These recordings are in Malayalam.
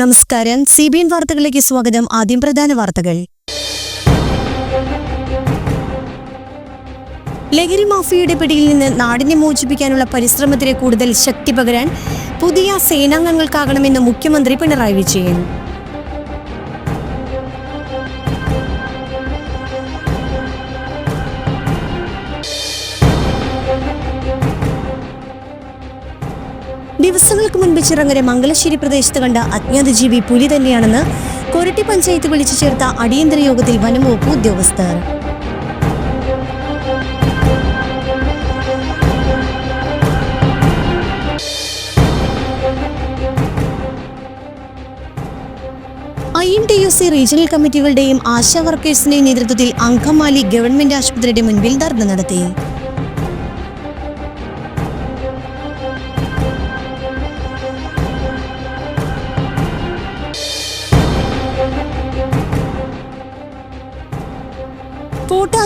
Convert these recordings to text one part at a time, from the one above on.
നമസ്കാരം. സി ബി എൻ വാർത്തകളിലേക്ക് സ്വാഗതം. ആദ്യം പ്രധാന വാർത്തകൾ. ലഹരി മാഫിയയുടെ പിടിയിൽ നിന്ന് നാടിനെ മോചിപ്പിക്കാനുള്ള പരിശ്രമത്തിന് കൂടുതൽ ശക്തി പകരാൻ പുതിയ സേനാംഗങ്ങൾക്കാകണമെന്ന് മുഖ്യമന്ത്രി പിണറായി വിജയൻ. ദിവസങ്ങൾക്ക് മുൻപ് ചിറങ്ങര മംഗലശ്ശേരി പ്രദേശത്ത് കണ്ട അജ്ഞാത ജീവി പുലി തന്നെയാണെന്ന് കൊരട്ടി പഞ്ചായത്ത് വിളിച്ചു ചേർത്ത അടിയന്തര യോഗത്തിൽ വനംവകുപ്പ് ഉദ്യോഗസ്ഥർ. I N T U C regional കമ്മിറ്റികളുടെയും ASHA വർക്കേഴ്സിന്റെയും നേതൃത്വത്തിൽ അങ്കമാലി ഗവൺമെന്റ് ആശുപത്രിയുടെ മുൻപിൽ ധർണ നടത്തി.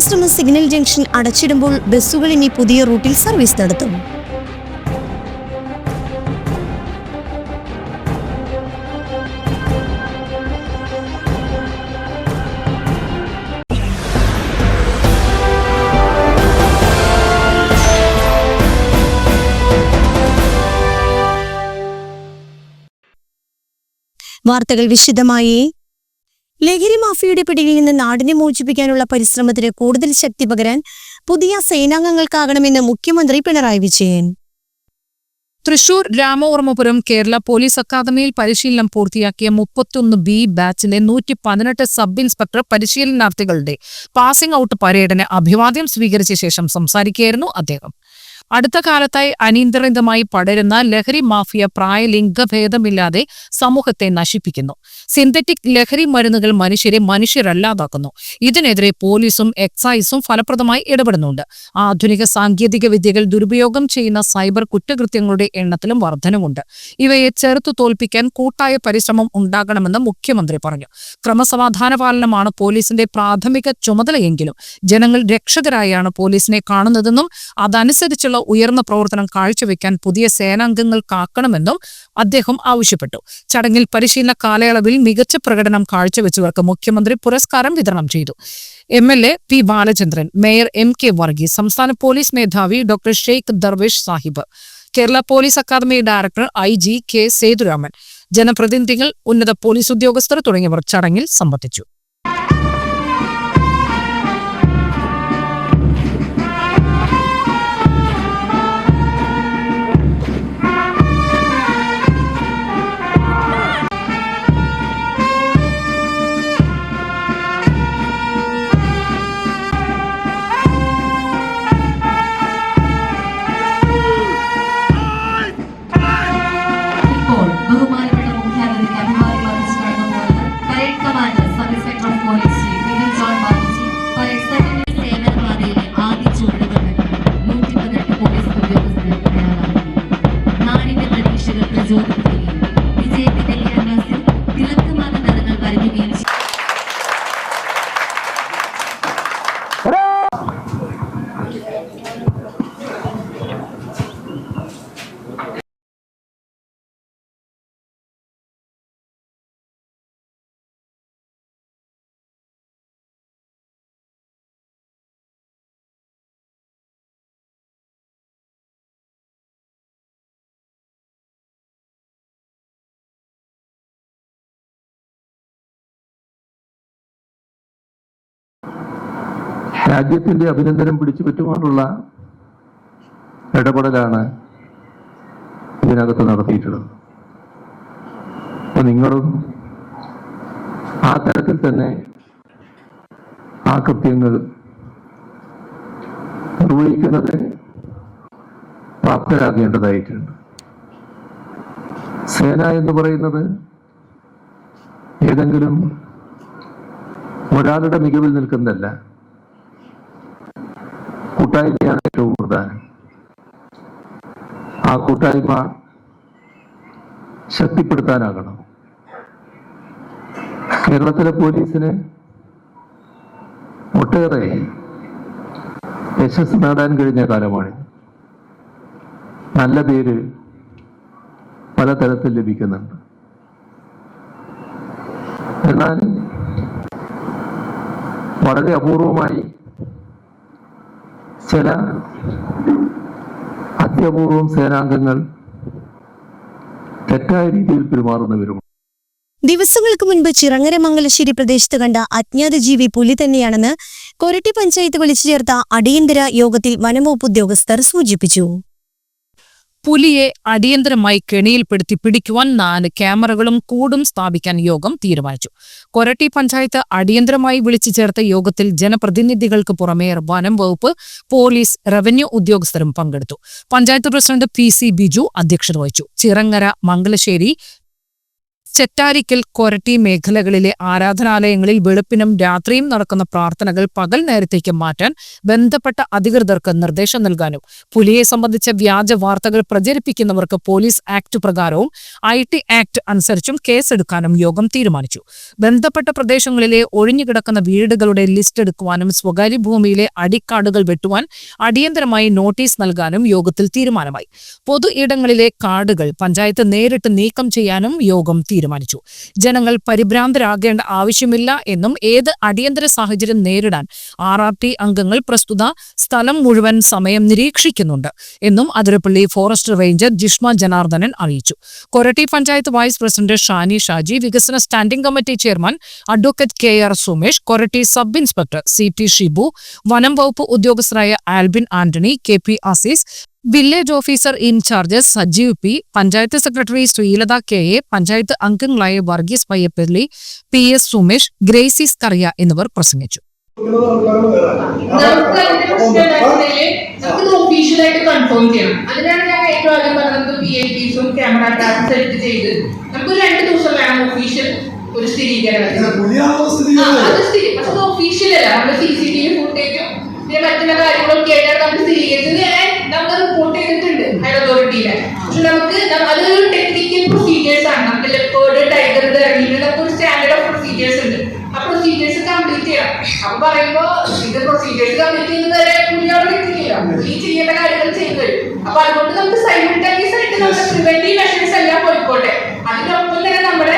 കോട്ടാശ്രമം സിഗ്നൽ ജംഗ്ഷൻ അടച്ചിടുമ്പോൾ ബസ്സുകൾ ഇനി പുതിയ റൂട്ടിൽ സർവീസ് നടത്തും. വാർത്തകൾ വിശദമായി ലഹരി മാഫിയയുടെ പിടിയിൽ നിന്ന് നാടിനെ മോചിപ്പിക്കാനുള്ള പരിശ്രമത്തിന് കൂടുതൽ ശക്തി പകരാൻ പുതിയ സേനാംഗങ്ങൾക്കാകണമെന്ന് മുഖ്യമന്ത്രി പിണറായി വിജയൻ. തൃശൂർ രാമവർമ്മപുരം കേരള പോലീസ് അക്കാദമിയിൽ പരിശീലനം പൂർത്തിയാക്കിയ മുപ്പത്തിയൊന്ന് ബി ബാച്ചിലെ നൂറ്റി പതിനെട്ട് സബ് ഇൻസ്പെക്ടർ പരിശീലനാർത്ഥികളുടെ പാസിംഗ് ഔട്ട് പരേഡിന് അഭിവാദ്യം സ്വീകരിച്ച ശേഷം സംസാരിക്കുകയായിരുന്നു അദ്ദേഹം. അടുത്ത കാലത്തായി അനിയന്ത്രിതമായി പടരുന്ന ലഹരി മാഫിയ പ്രായ ലിംഗഭേദമില്ലാതെ സമൂഹത്തെ നശിപ്പിക്കുന്നു. സിന്തറ്റിക് ലഹരി മരുന്നുകൾ മനുഷ്യരെ മനുഷ്യരല്ലാതാക്കുന്നു. ഇതിനെതിരെ പോലീസും എക്സൈസും ഫലപ്രദമായി ഇടപെടുന്നുണ്ട്. ആധുനിക സാങ്കേതിക വിദ്യകൾ ദുരുപയോഗം ചെയ്യുന്ന സൈബർ കുറ്റകൃത്യങ്ങളുടെ എണ്ണത്തിലും വർധനമുണ്ട്. ഇവയെ ചെറുത്തു തോൽപ്പിക്കാൻ കൂട്ടായ പരിശ്രമം ഉണ്ടാകണമെന്ന് മുഖ്യമന്ത്രി പറഞ്ഞു. ക്രമസമാധാന പാലനമാണ് പോലീസിന്റെ പ്രാഥമിക ചുമതലയെങ്കിലും ജനങ്ങൾ രക്ഷകരായാണ് പോലീസിനെ കാണുന്നതെന്നും അതനുസരിച്ചുള്ള ഉയർന്ന പ്രവർത്തനം കാഴ്ചവെക്കാൻ പുതിയ സേനാംഗങ്ങൾക്കാക്കണമെന്നും അദ്ദേഹം ആവശ്യപ്പെട്ടു. ചടങ്ങിൽ പരിശീലന കാലയളവിൽ മികച്ച പ്രകടനം കാഴ്ചവെച്ചവർക്ക് മുഖ്യമന്ത്രി പുരസ്കാരം വിതരണം ചെയ്തു. M L A P Balachandran mayor M K Varghese സംസ്ഥാന പോലീസ് മേധാവി doctor Sheikh Darvesh Sahib Kerala police academy director I G K Sethuraman ജനപ്രതിനിധികൾ ഉന്നത പോലീസ് ഉദ്യോഗസ്ഥർ തുടങ്ങിയവർ ചടങ്ങിൽ സംബന്ധിച്ചു. രാജ്യത്തിന്റെ അഭിനന്ദനം പിടിച്ചു പറ്റുവാനുള്ള ഇടപെടലാണ് ഇതിനകത്ത് നടത്തിയിട്ടുള്ളത്. അപ്പൊ നിങ്ങളും ആ തരത്തിൽ തന്നെ ആ കൃത്യങ്ങൾ നിർവഹിക്കുന്നത് പ്രാപ്തരാകേണ്ടതായിട്ടുണ്ട്. സേന എന്ന് പറയുന്നത് ഏതെങ്കിലും ഒരാളുടെ മികവിൽ നിൽക്കുന്നതല്ല. കൂട്ടായ്മയാണ് ഏറ്റവും പ്രധാനം. ആ കൂട്ടായ്മ ശക്തിപ്പെടുത്താനാകണം. കേരളത്തിലെ പോലീസിന് ഒട്ടേറെ യശസ് നേടാൻ കഴിഞ്ഞ കാലമാണ്. നല്ല പേര് പലതരത്തിൽ ലഭിക്കുന്നുണ്ട്. എന്നാൽ വളരെ അപൂർവമായി ചില അത്യപൂർവം സേനാംഗങ്ങൾ തെറ്റായ രീതിയിൽ പെരുമാറുന്നവരും ദിവസങ്ങൾക്ക് മുൻപ് ചിറങ്ങര മംഗലശ്ശേരി പ്രദേശത്ത് കണ്ട അജ്ഞാത ജീവി പുലി തന്നെയാണെന്ന് കൊരട്ടി പഞ്ചായത്ത് വിളിച്ചു ചേർത്ത അടിയന്തര യോഗത്തിൽ വനംവകുപ്പ് ഉദ്യോഗസ്ഥർ സൂചിപ്പിച്ചു. പുലിയെ അടിയന്തരമായി കെണിയിൽപ്പെടുത്തി പിടിക്കുവാൻ നാല് ക്യാമറകളും കൂടും സ്ഥാപിക്കാൻ യോഗം തീരുമാനിച്ചു. കൊരട്ടി പഞ്ചായത്ത് അടിയന്തരമായി വിളിച്ചു ചേർത്ത യോഗത്തിൽ ജനപ്രതിനിധികൾക്ക് പുറമെ വനം വകുപ്പ് പോലീസ് റവന്യൂ ഉദ്യോഗസ്ഥരും പങ്കെടുത്തു. Panchayat president P C Biju അധ്യക്ഷത വഹിച്ചു. ചിറങ്ങര മംഗലശ്ശേരി ചെറ്റാരിക്കൽ കൊരട്ടി മേഖലകളിലെ ആരാധനാലയങ്ങളിൽ വെളുപ്പിനും രാത്രിയും നടക്കുന്ന പ്രാർത്ഥനകൾ പകൽ നേരത്തേക്ക് മാറ്റാൻ ബന്ധപ്പെട്ട അധികൃതർക്ക് നിർദ്ദേശം നൽകാനും പുലിയെ സംബന്ധിച്ച വ്യാജ വാർത്തകൾ പ്രചരിപ്പിക്കുന്നവർക്ക് പോലീസ് ആക്ട് പ്രകാരവും ഐ ടി ആക്ട് അനുസരിച്ചും കേസെടുക്കാനും യോഗം തീരുമാനിച്ചു. ബന്ധപ്പെട്ട പ്രദേശങ്ങളിലെ ഒഴിഞ്ഞുകിടക്കുന്ന വീടുകളുടെ ലിസ്റ്റ് എടുക്കുവാനും സ്വകാര്യ ഭൂമിയിലെ അടിക്കാടുകൾ വെട്ടുവാൻ അടിയന്തരമായി നോട്ടീസ് നൽകാനും യോഗത്തിൽ തീരുമാനമായി. പൊതു ഇടങ്ങളിലെ കാടുകൾ പഞ്ചായത്ത് നേരിട്ട് നീക്കം ചെയ്യാനും യോഗം തീരുമാനിച്ചു. ജനങ്ങൾ പരിഭ്രാന്തരാകേണ്ട ആവശ്യമില്ല എന്നും ഏത് അടിയന്തര സാഹചര്യം നേരിടാൻ ആർ ആർ ടി അംഗങ്ങൾ പ്രസ്തുത സ്ഥലം മുഴുവൻ സമയം നിരീക്ഷിക്കുന്നുണ്ട് എന്നും അതിരപ്പള്ളി ഫോറസ്റ്റ് റേഞ്ചർ ജിഷ്മ ജനാർദ്ദനൻ അറിയിച്ചു. കൊരട്ടി പഞ്ചായത്ത് വൈസ് പ്രസിഡന്റ് ഷാനി ഷാജി വികസന standing committee chairman advocate K R Sumesh Koratty sub inspector C T Shibu വനം വകുപ്പ് ഉദ്യോഗസ്ഥരായ Albin Antony K P Azeez village officer in charge Sajeev P panchayat secretary Sreelatha K A panchayat അംഗങ്ങളായ വർഗീസ് പയ്യപ്പള്ളി പി എസ് സുമേഷ് ഗ്രേസിസ് കറിയ എന്നിവർ പ്രസംഗിച്ചു. നമുക്ക് അതിന്റെ പ്രശ്നം എന്താണെന്നുണ്ടെങ്കിൽ നമുക്കിത് ഒഫീഷ്യലായിട്ട് കൺഫേം ചെയ്യണം അതിനാണ് ഞാൻ ഏറ്റവും ആദ്യം പറഞ്ഞത് പി ഐ പിസും ക്യാമറ ടാബ് സെറ്റ് ചെയ്ത് നമുക്ക് രണ്ട് ദിവസം വേണം ഒഫീഷ്യൽ ഒരു സ്ഥിരീകരണം. അത് സ്ഥിരി പക്ഷെ ഒഫീഷ്യൽ അല്ല. നമ്മുടെ സി സി ടി വി ഫുട്ടേജും പിന്നെ മറ്റുള്ള കാര്യങ്ങളൊക്കെ ആയിട്ടാണ് നമുക്ക് സ്ഥിരീകരിച്ചത്. ഞാൻ നമ്മൾ റിപ്പോർട്ട് ചെയ്തിട്ടുണ്ട് ഹൈഡ് അതോറിറ്റിയിലെ പക്ഷെ നമുക്ക് അതൊരു ടെക്നിക്കൽ പ്രൊസീജിയേഴ്സ് ആണ്. നമുക്ക് ലെപ്പേർഡ് ടൈഗർ ഇറങ്ങിയിട്ട് നമുക്ക് ഒരു സ്റ്റാൻഡേർഡ് ഓഫ് പ്രൊസീജിയേഴ്സ് ഉണ്ട്. ആ പ്രൊസീജിയേഴ്സ് കംപ്ലീറ്റ് ചെയ്യണം. അപ്പൊ പറയുമ്പോ ഇത് പ്രൊസീജിയേഴ്സ് കംപ്ലീറ്റ് ചെയ്യുന്നത് വരെ അവിടെ എത്തിക്കില്ല ഈ ചെയ്യേണ്ട കാര്യങ്ങൾ ചെയ്തു വരും അപ്പൊ അതുകൊണ്ട് നമുക്ക് സൈമിൾട്ടാനിയസ് ആയിട്ട് നമ്മുടെ പ്രിവെന്റീവ് മെഷേഴ്സ് എല്ലാം പോയിക്കോട്ടെ. അതിനൊപ്പം തന്നെ നമ്മുടെ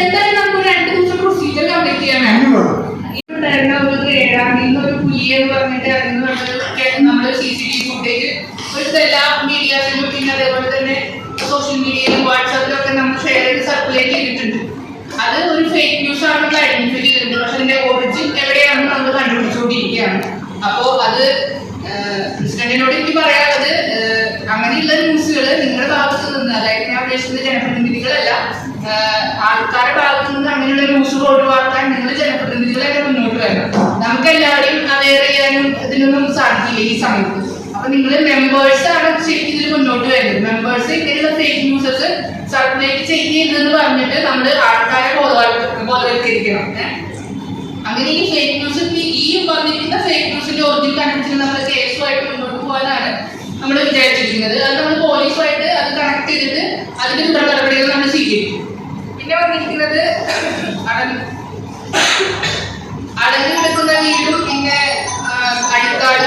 എന്തായാലും നമുക്ക് രണ്ട് ദിവസം പ്രൊസീജിയർ കംപ്ലീറ്റ് ചെയ്യാൻ വേണം ഉണ്ടായിരുന്ന ഒരു ഏഴാം തീയതി ഒരു പുലിയെ എന്ന് പറഞ്ഞിട്ട് ഇറങ്ങുന്ന നമ്മൾ സി സി ടി ഫുട്ടേജ് ഒരു എല്ലാ മീഡിയാസിലും പിന്നെ അതേപോലെ തന്നെ സോഷ്യൽ മീഡിയയിലും വാട്സാപ്പിലൊക്കെ നമ്മൾ ഷെയർ ചെയ്ത് സർക്കുലേറ്റ് ചെയ്തിട്ടുണ്ട്. അത് ഒരു ഫേക്ക് ന്യൂസ് ആണെന്ന് ഐഡന്റിഫൈ ചെയ്തിട്ടുണ്ട്. പക്ഷെ അതിന്റെ ഒറിജിൻ എവിടെയാണെന്ന് നമ്മൾ കണ്ടുപിടിച്ചുകൊണ്ടിരിക്കുകയാണ്. അപ്പോൾ അത് പ്രസിഡന്റിനോട് എനിക്ക് പറയാനുള്ളത് അങ്ങനെയുള്ള ന്യൂസുകൾ നിങ്ങളുടെ ഭാഗത്ത് നിന്ന് അതായത് ഞാൻ ഉദ്ദേശിക്കുന്നത് ജനപ്രതിനിധികളല്ല ആൾക്കാരുടെ ഭാഗത്ത് നിന്ന് അങ്ങനെയുള്ള ന്യൂസുകൾ ഒഴിവാക്കാൻ നിങ്ങൾ ജനപ്രതിനിധികളെ മുന്നോട്ട് വരണം. നമുക്ക് എല്ലാവരെയും അവെയർ ചെയ്യാനും ഇതിനൊന്നും സാധിക്കില്ല ഈ സമയത്ത്. അപ്പൊ നിങ്ങൾ മെമ്പേഴ്സ് ആണ് ശരിക്കും ഇതിൽ മുന്നോട്ട് വരുന്നത്. മെമ്പേഴ്സ് ഇങ്ങനെയുള്ള ഫേക്ക് ന്യൂസസ് സർക്കുലേറ്റ് ചെയ്യരുതെന്ന് പറഞ്ഞിട്ട് നമ്മൾ ആൾക്കാരെ ബോധവൽക്ക- ബോധവൽക്കരിക്കണം. അങ്ങനെ ഈ ഫേക്ക് ന്യൂസ് ഈ വന്നിരിക്കുന്ന ഫേക്ക് ന്യൂസിന്റെ ഒറിജിൻ കണക്ഷൻ നമ്മൾ കേസുമായിട്ട് മുന്നോട്ട് പോകാനാണ് നമ്മൾ വിചാരിച്ചിരിക്കുന്നത്. അത് നമ്മൾ പോലീസുമായിട്ട് അത് കണക്ട് ചെയ്തിട്ട് അതിന്റെ തുടർ നടപടികൾ നമ്മൾ സ്വീകരിക്കും. പിന്നെ വന്നിരിക്കുന്നത് അടഞ്ഞു കിടക്കുന്ന വീടും പിന്നെ ആ, അടിക്കാട്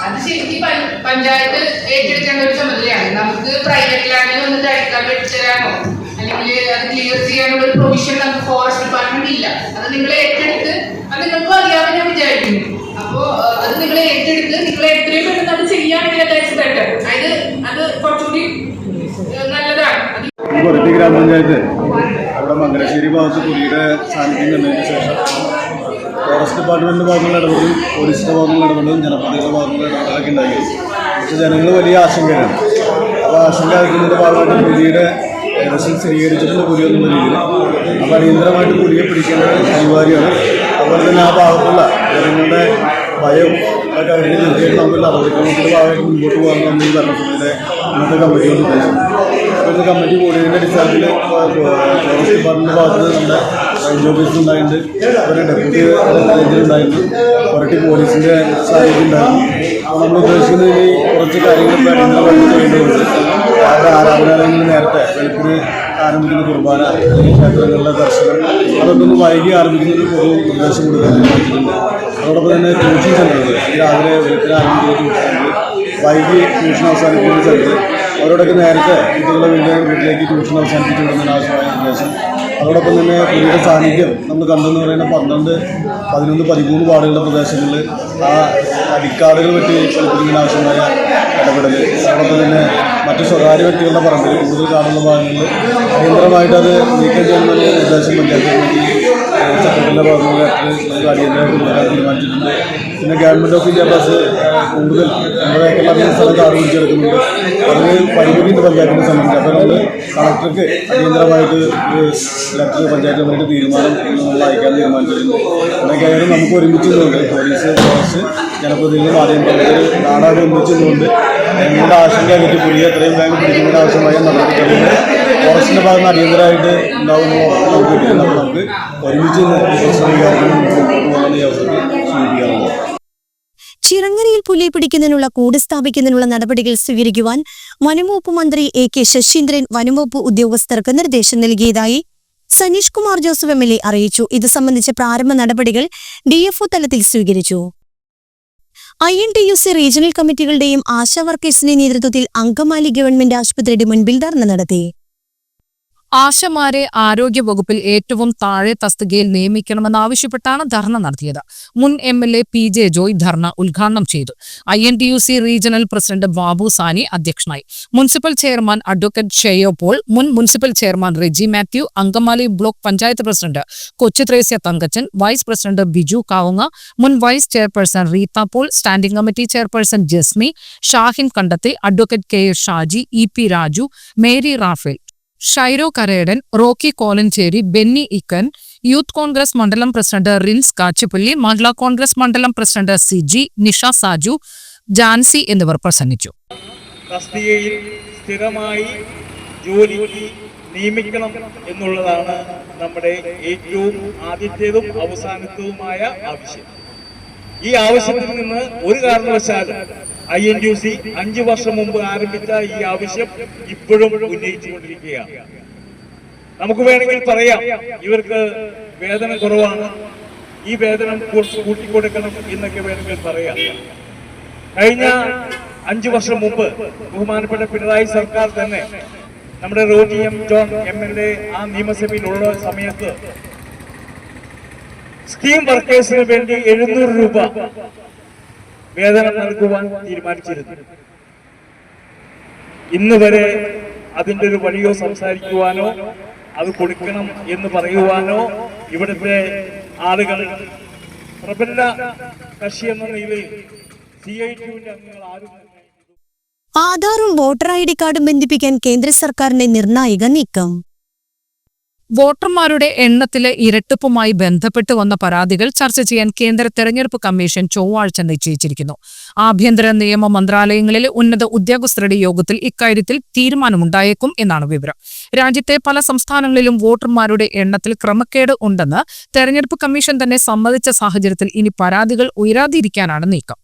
അത് ശരിക്കും പഞ്ചായത്ത് ഏറ്റെടുക്കേണ്ട ഒരു ചുമതലയാണ്. നമുക്ക് പ്രൈവറ്റ് ലാൻഡിൽ വന്നിട്ട് അടിക്കാട് വെട്ടിത്തരാനോ അല്ലെങ്കിൽ അത് ക്ലിയർ ചെയ്യാനുള്ള ഒരു പ്രൊവിഷൻ നമുക്ക് ഫോറസ്റ്റ് ഡിപ്പാർട്ട്മെന്റ് ഇല്ല. അത് നിങ്ങൾ ഏറ്റെടുത്ത് അത് നിങ്ങൾക്കും അറിയാമെന്ന് ഞാൻ വിചാരിക്കുന്നു. അപ്പോ അത് നിങ്ങൾ ഏറ്റെടുത്ത് നിങ്ങൾ എത്രയും പെട്ടെന്ന് അത് ചെയ്യുകയാണെങ്കിൽ ബെറ്റർ അതായത് അത് കുറച്ചുകൂടി ആ, നല്ലതാണ് അത് ഈ കൊരട്ടി ഗ്രാമപഞ്ചായത്ത്. അവിടെ മംഗലശ്ശേരി ഭാഗത്ത് പുലിയുടെ സാന്നിധ്യം കണ്ടതിന് ശേഷം ഫോറസ്റ്റ് ഡിപ്പാർട്ട്മെന്റിന്റെ ഭാഗത്തുള്ള ഇടപെടലും പോലീസിന്റെ ഭാഗത്തുള്ള ഇടപെടലും ജനപ്രതിനിധിയുടെ ഭാഗത്തുള്ള ഇടപെടലൊക്കെ ഉണ്ടായി. പക്ഷെ ജനങ്ങൾ വലിയ ആശങ്കയാണ് അപ്പോൾ ആശങ്ക ആക്കുന്നതിന്റെ ഭാഗമായിട്ട് പുലിയുടെ ഏകദേശം സ്ഥിരീകരിച്ചിട്ടുള്ള പുലി വരില്ല അപ്പോൾ അടിയന്തരമായിട്ട് പുലിയെ പിടിക്കേണ്ടത് അനിവാര്യമാണ്. അതുപോലെ തന്നെ ആ ഭാഗത്തുള്ള ജനങ്ങളുടെ ഭയം ഒക്കെ അവരുടെ തീർച്ചയായിട്ടും നമുക്ക് നടപടിക്രമത്തിന്റെ ഭാഗമായിട്ട് മുമ്പോട്ട് പോകാൻ നമ്മൾ ഭരണത്തിന്റെ ഇന്നത്തെ കമ്മിറ്റിയോട് ഉദ്ദേശിക്കുന്നത് ഇന്ന് കമ്മിറ്റി കൂടിയതിന്റെ അടിസ്ഥാനത്തിൽ ഫോറസ്റ്റ് ഡിപ്പാർട്ട്മെന്റ് ഭാഗത്ത് നമ്മുടെ റേഞ്ച് ഓഫീസർ ഉണ്ടായിട്ടുണ്ട്. അവരുടെ ഡെപ്യൂട്ടി റേഞ്ചർ ഉണ്ടായിരുന്നു കൊരട്ടി പോലീസിന്റെ സാന്നിധ്യം ഉണ്ടായിരുന്നു. നമ്മൾ ഉദ്ദേശിക്കുന്നത് ഇനി കുറച്ച് കാര്യങ്ങൾ ഇപ്പോൾ ചെയ്യേണ്ടതുണ്ട് അവരുടെ ആരാധനാലയങ്ങളിൽ നേരത്തെ വെളുപ്പിന് ആരംഭിക്കുന്ന കുർബാന അല്ലെങ്കിൽ ക്ഷേത്രങ്ങളിലെ ദർശനം അതൊക്കെ ഒന്ന് വൈകി ആരംഭിക്കുന്ന ഒരു പൊതു നിർദ്ദേശം കൊടുക്കാൻ അതോടൊപ്പം തന്നെ ട്യൂഷൻ സെന്ററുകൾ രാവിലെ വെളുപ്പിന് ആരംഭിക്കുന്ന ട്യൂഷൻ സെന്റർ വൈകി ട്യൂഷൻ അവസാനിപ്പിക്കുന്ന സ്ഥലത്ത് അവരോടൊക്കെ നേരത്തെ കുട്ടികളെ വീട്ടിലെ വീട്ടിലേക്ക് ട്യൂഷൻ അവസാനിപ്പിച്ചു വിടുന്നതിന് ആവശ്യമായ നിർദ്ദേശം. അതോടൊപ്പം തന്നെ പുലിയുടെ സാന്നിധ്യം നമ്മൾ കണ്ടെന്ന് പറയുന്ന പന്ത്രണ്ട് പതിനൊന്ന് പതിമൂന്ന് വാർഡുകളുടെ പ്രദേശങ്ങളിൽ ആ അടിക്കാടുകൾ വെട്ടി പഠിപ്പിക്കുന്നതിന് ആവശ്യമായ ഇടപെടൽ. അതോടൊപ്പം തന്നെ മറ്റ് സ്വകാര്യ വ്യക്തികളുടെ പറമ്പിൽ കൂടുതൽ കാണുന്ന ഭാഗങ്ങളിൽ അടിയന്തരമായിട്ട് അത് നീക്കം ചെയ്യുന്നതിന് നിർദ്ദേശം പഞ്ചായത്ത് കമ്മിറ്റി നമുക്ക് അടിയന്തരമായിട്ട് കൊടുക്കാൻ തീരുമാനിച്ചിട്ടുണ്ട്. പിന്നെ ഗവൺമെന്റ് ഓഫ് ഇന്ത്യ ബസ് കൂടുതൽ നമ്മുടെ ഏക്കറിലധികം സ്ഥലത്ത് ആരംഭിച്ചെടുക്കുന്നുണ്ട് അതിന് പരിമിതി പഞ്ചായത്തിനെ സംബന്ധിച്ച്. അപ്പോൾ നമ്മൾ കളക്ടർക്ക് അടിയന്തരമായിട്ട് ലെറ്റർ പഞ്ചായത്ത് കമ്മിറ്റി തീരുമാനം നമ്മൾ അയക്കാൻ തീരുമാനിച്ചിട്ടുണ്ട്. അതൊക്കെയായാലും നമുക്ക് ഒരുമിച്ച് നിന്നുണ്ട്. പോലീസ് ഫോറസ്റ്റ് ജനപ്രതിനിധികൾ ആദ്യം നാടാകെ ഒന്നിച്ച് നിന്നുകൊണ്ട് ഞങ്ങളുടെ ആശങ്ക എനിക്ക് പുലിയെ എത്രയും വേഗം പിടിക്കുന്നതിന് ആവശ്യമായ നടപടിക്രമങ്ങൾ ഫോറസ്റ്റിന്റെ ഭാഗത്ത് നിന്ന് അടിയന്തരമായിട്ട് ഉണ്ടാകുമ്പോൾ നമുക്ക് നമുക്ക് ഒരുമിച്ച് ചിറങ്ങരയിൽ പുലിയെ പിടിക്കുന്നതിനുള്ള കൂട് സ്ഥാപിക്കുന്നതിനുള്ള നടപടികൾ സ്വീകരിക്കുവാൻ വനംവകുപ്പ് മന്ത്രി എ കെ ശശീന്ദ്രൻ വനംവകുപ്പ് ഉദ്യോഗസ്ഥർക്ക് നിർദ്ദേശം നൽകിയതായി Saneesh Kumar Joseph M L A അറിയിച്ചു. ഇത് സംബന്ധിച്ച പ്രാരംഭ നടപടികൾ ഡിഎഫ്ഒ തലത്തിൽ സ്വീകരിച്ചു. I N T U C regional കമ്മിറ്റികളുടെയും ASHA വർക്കേഴ്സിന്റെ നേതൃത്വത്തിൽ അങ്കമാലി ഗവൺമെന്റ് ആശുപത്രിയുടെ മുൻപിൽ ധർണ നടത്തി. ആശമാരെ ആരോഗ്യവകുപ്പിൽ ഏറ്റവും താഴെ തസ്തികയിൽ നിയമിക്കണമെന്നാവശ്യപ്പെട്ടാണ് ധർണ നടത്തിയത്. മുൻ M L A P J Joy dharna ഉദ്ഘാടനം ചെയ്തു. I N T U C regional president Babu Sani അധ്യക്ഷനായി. Municipal chairman advocate Shiyo Paul മുൻ municipal chairman Reji Mathew Angamaly block panchayat president Kochu Thresia Thankachan vice president Biju Kavunga മുൻ vice chairperson Reetha Paul standing committee chairperson Jasmi Shahin കണ്ടത്തെ advocate K Shaji E P Raju Mary Raphael Shiro Karedan Rocky Kolenchery Benny Ikkan youth Congress മണ്ഡലം പ്രസിഡന്റ് റിൻസ് കാച്ചിപ്പള്ളി മഹിളാ കോൺഗ്രസ് മണ്ഡലം പ്രസിഡന്റ് സിജി നിഷ സാജു ജാൻസി എന്നിവർ പ്രസംഗിച്ചു. സ്ഥിരമായി ജോലിക്ക് നിയമിക്കണം എന്നുള്ളതാണ് നമ്മുടെ ഏറ്റവും ആദ്യത്തേതും അവസാനത്തതുമായ ആവശ്യം. ഈ ആവശ്യത്തിൽ നിന്ന് ഒരു കാരണവശാലും ഐ എൻ യു സി അഞ്ചു വർഷം മുമ്പ് ആരംഭിച്ച ഈ ആവശ്യം ഇപ്പോഴും ഉന്നയിച്ചുകൊണ്ടിരിക്കുകയാണ്. നമുക്ക് വേണമെങ്കിൽ പറയാം ഇവർക്ക് വേതനം കുറവാണ്. ഈ വേതനം കൂട്ടിക്കൊടുക്കണം എന്നൊക്കെ വേണമെങ്കിൽ പറയാം. കഴിഞ്ഞ അഞ്ചു വർഷം മുമ്പ് ബഹുമാനപ്പെട്ട പിണറായി സർക്കാർ തന്നെ നമ്മുടെ Roji M John M L A ആ നിയമസഭയിലുള്ള സമയത്ത് സ്കീം വർക്കേഴ്സിന് വേണ്ടി എഴുന്നൂറ് രൂപ വേതനം നൽകുവാൻ തീരുമാനിച്ചിരുന്നു. ഇന്ന് വരെ അതിന്റെ ഒരു വഴിയോ സംസാരിക്കുവാനോ അത് കൊടുക്കണം എന്ന് പറയുവാനോ ഇവിടുത്തെ ആളുകൾ പ്രബല കക്ഷി എന്ന നിലയിൽ സി ഐ ടിയുവിന്റെ അംഗങ്ങൾ ആരും ആധാറും വോട്ടർ ഐ ഡി കാർഡും ബന്ധിപ്പിക്കാൻ കേന്ദ്ര സർക്കാരിന്റെ നിർണായക നീക്കം. വോട്ടർമാരുടെ എണ്ണത്തിലെ ഇരട്ടിപ്പുമായി ബന്ധപ്പെട്ട് വന്ന പരാതികൾ ചർച്ച ചെയ്യാൻ കേന്ദ്ര തെരഞ്ഞെടുപ്പ് കമ്മീഷൻ ചൊവ്വാഴ്ച നിശ്ചയിച്ചിരിക്കുന്നു. ആഭ്യന്തര നിയമ മന്ത്രാലയങ്ങളിലെ ഉന്നത ഉദ്യോഗസ്ഥരുടെ യോഗത്തിൽ ഇക്കാര്യത്തിൽ തീരുമാനമുണ്ടായേക്കും എന്നാണ് വിവരം. രാജ്യത്തെ പല സംസ്ഥാനങ്ങളിലും വോട്ടർമാരുടെ എണ്ണത്തിൽ ക്രമക്കേട് ഉണ്ടെന്ന് തെരഞ്ഞെടുപ്പ് കമ്മീഷൻ തന്നെ സമ്മതിച്ച സാഹചര്യത്തിൽ ഇനി പരാതികൾ ഉയരാതിരിക്കാനാണ് നീക്കം.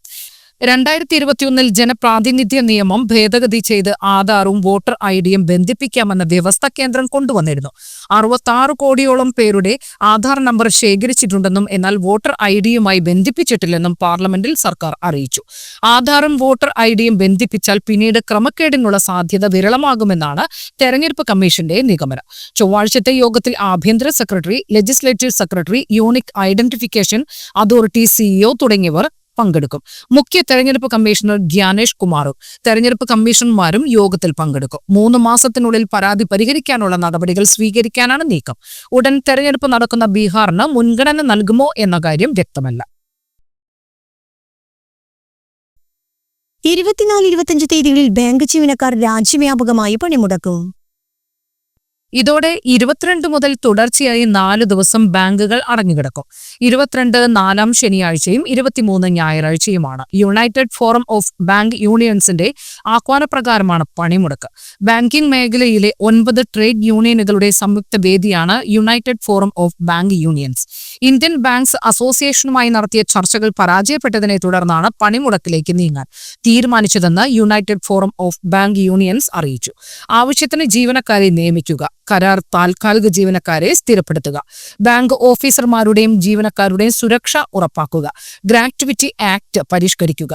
രണ്ടായിരത്തി ഇരുപത്തിയൊന്നിൽ ജനപ്രാതിനിധ്യ നിയമം ഭേദഗതി ചെയ്ത് ആധാറും വോട്ടർ ഐ ഡിയും ബന്ധിപ്പിക്കാമെന്ന വ്യവസ്ഥ കേന്ദ്രം കൊണ്ടുവന്നിരുന്നു. അറുപത്തി കോടിയോളം പേരുടെ ആധാർ നമ്പർ ശേഖരിച്ചിട്ടുണ്ടെന്നും എന്നാൽ വോട്ടർ ഐ ഡിയുമായി ബന്ധിപ്പിച്ചിട്ടില്ലെന്നും പാർലമെന്റിൽ സർക്കാർ അറിയിച്ചു. ആധാറും വോട്ടർ ഐ ഡിയും ബന്ധിപ്പിച്ചാൽ പിന്നീട് ക്രമക്കേടിനുള്ള സാധ്യത വിരളമാകുമെന്നാണ് തെരഞ്ഞെടുപ്പ് കമ്മീഷന്റെ നിഗമനം. ചൊവ്വാഴ്ചത്തെ യോഗത്തിൽ ആഭ്യന്തര secretary legislative secretary unique identification authority CEO തുടങ്ങിയവർ പങ്കെടുക്കും. മുഖ്യ തെരഞ്ഞെടുപ്പ് കമ്മീഷണർ ഗ്യാനേഷ് കുമാറും തെരഞ്ഞെടുപ്പ് കമ്മീഷണർമാരും യോഗത്തിൽ പങ്കെടുക്കും. മൂന്ന് മാസത്തിനുള്ളിൽ പരാതി പരിഹരിക്കാനുള്ള നടപടികൾ സ്വീകരിക്കാനാണ് നീക്കം. ഉടൻ തെരഞ്ഞെടുപ്പ് നടക്കുന്ന ബീഹാറിന് മുൻഗണന നൽകുമോ എന്ന കാര്യം വ്യക്തമല്ല. ഇരുപത്തിനാല് ഇരുപത്തിയഞ്ച് തീയതികളിൽ ബാങ്ക് ജീവനക്കാർ രാജ്യവ്യാപകമായി പണിമുടക്കും. ഇതോടെ ഇരുപത്തിരണ്ട് മുതൽ തുടർച്ചയായി നാല് ദിവസം ബാങ്കുകൾ അടഞ്ഞുകിടക്കും. ഇരുപത്തിരണ്ട് നാലാം ശനിയാഴ്ചയും ഇരുപത്തിമൂന്ന് ഞായറാഴ്ചയുമാണ് യുണൈറ്റഡ് ഫോറം ഓഫ് ബാങ്ക് യൂണിയൻസിന്റെ ആഹ്വാനപ്രകാരമാണ് പണിമുടക്ക്. ബാങ്കിംഗ് മേഖലയിലെ ഒൻപത് ട്രേഡ് യൂണിയനുകളുടെ സംയുക്ത വേദിയാണ് united forum of bank unions. Indian banks അസോസിയേഷനുമായി നടത്തിയ ചർച്ചകൾ പരാജയപ്പെട്ടതിനെ തുടർന്നാണ് പണിമുടക്കിലേക്ക് നീങ്ങാൻ തീരുമാനിച്ചതെന്ന് united forum of bank unions അറിയിച്ചു. ആവശ്യത്തിന് ജീവനക്കാരെ നിയമിക്കുക കരാർ താൽക്കാലിക ജീവനക്കാരെ സ്ഥിരപ്പെടുത്തുക. ബാങ്ക് ഓഫീസർമാരുടെയും ജീവനക്കാരുടെയും സുരക്ഷ ഉറപ്പാക്കുക. Gratuity act പരിഷ്കരിക്കുക.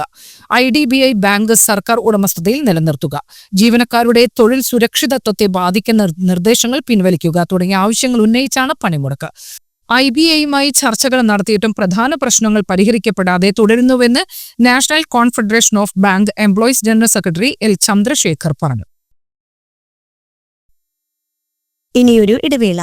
I D B I bank സർക്കാർ ഉടമസ്ഥതയിൽ നിലനിർത്തുക. ജീവനക്കാരുടെ തൊഴിൽ സുരക്ഷിതത്വത്തെ ബാധിക്കുന്ന നിർദ്ദേശങ്ങൾ പിൻവലിക്കുക തുടങ്ങിയ ആവശ്യങ്ങൾ ഉന്നയിച്ചാണ് പണിമുടക്ക്. ഐ ബി ഐയുമായി ചർച്ചകൾ നടത്തിയിട്ടും പ്രധാന പ്രശ്നങ്ങൾ പരിഹരിക്കപ്പെടാതെ തുടരുന്നുവെന്ന് national confederation of bank employees general secretary L Chandrasekhar പറഞ്ഞു. ഇനിയൊരു ഇടവേള.